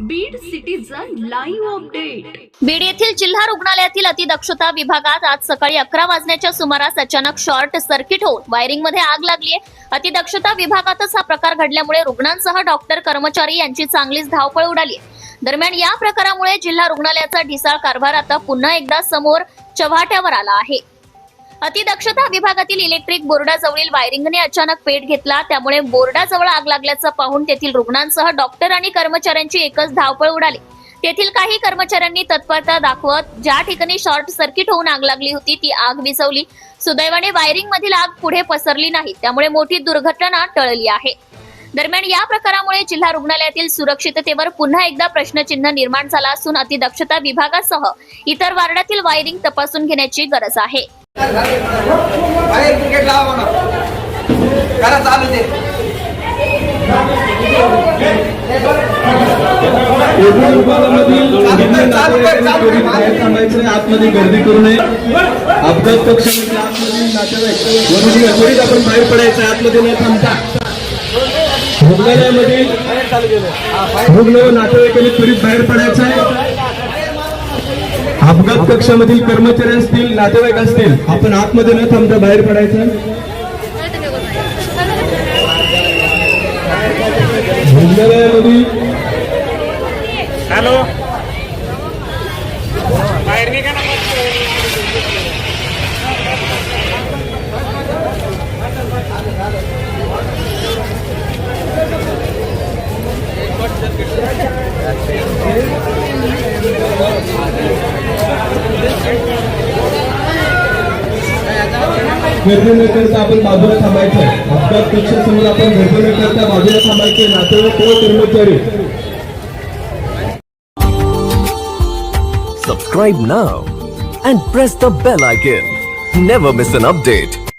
Beed citizen live update Beed येथील जिल्हा रुग्णालयातील अतिदक्षता विभागात आज सकाळी अकरा वाजण्याच्या सुमारास अचानक शॉर्ट सर्किट होऊन वायरिंगमध्ये आग लागली आहे अतिदक्षता विभागातच हा प्रकार घडल्यामुळे रुग्णांसह डॉक्टर कर्मचारी यांची चांगलीच धावपळ उडाली दरम्यान या प्रकारामुळे जिल्हा रुग्णालयाचा ढिसाळ कारभार आता पुन्हा एकदा समोर चव्हाट्यावर आला आहे. अतिदक्षता विभागातील इलेक्ट्रिक बोर्डाजवळील वायरिंगने अचानक पेट घेतला. त्यामुळे बोर्डाजवळ आग लागल्याचं पाहून तेथील रुग्णांसह डॉक्टर आणि कर्मचाऱ्यांची एकच धावपळ उडाली. तेथील काही कर्मचाऱ्यांनी तत्परता दाखवत ज्या ठिकाणी शॉर्ट सर्किट होऊन आग लागली होती ती आग विझवली. सुदैवाने वायरिंग मधील आग पुढे पसरली नाही. त्यामुळे मोठी दुर्घटना टळली आहे. दरम्यान या प्रकारामुळे जिल्हा रुग्णालयातील सुरक्षिततेवर पुन्हा एकदा प्रश्नचिन्ह निर्माण झाला असून अतिदक्षता विभागासह इतर वार्डातील वायरिंग तपासून घेण्याची गरज आहे. बाहेर क्रिकेट लावा म्हणा. करा चालू ते. आतमध्ये गर्दी करू नये. अपघात आतमध्ये नातेवाईक. आपण बाहेर पडायचं आतमध्ये न थांबता. रुग्णालयामधील रुग्ण नातेवाईकांनी त्वरित बाहेर पडायचं आहे. अपघात कक्षामधील कर्मचारी असतील नातेवाईक असतील आपण आतमध्ये न थांबता बाहेर पडायचं आहे. हॅलो बाहेर निघा ना करता आपण बाजूला थांबायचं अपघात कक्षासमोर आपण गर्दी बाजूला थांबायचे नातेवाईक व कर्मचारी Subscribe now and press the bell icon. Never miss an update.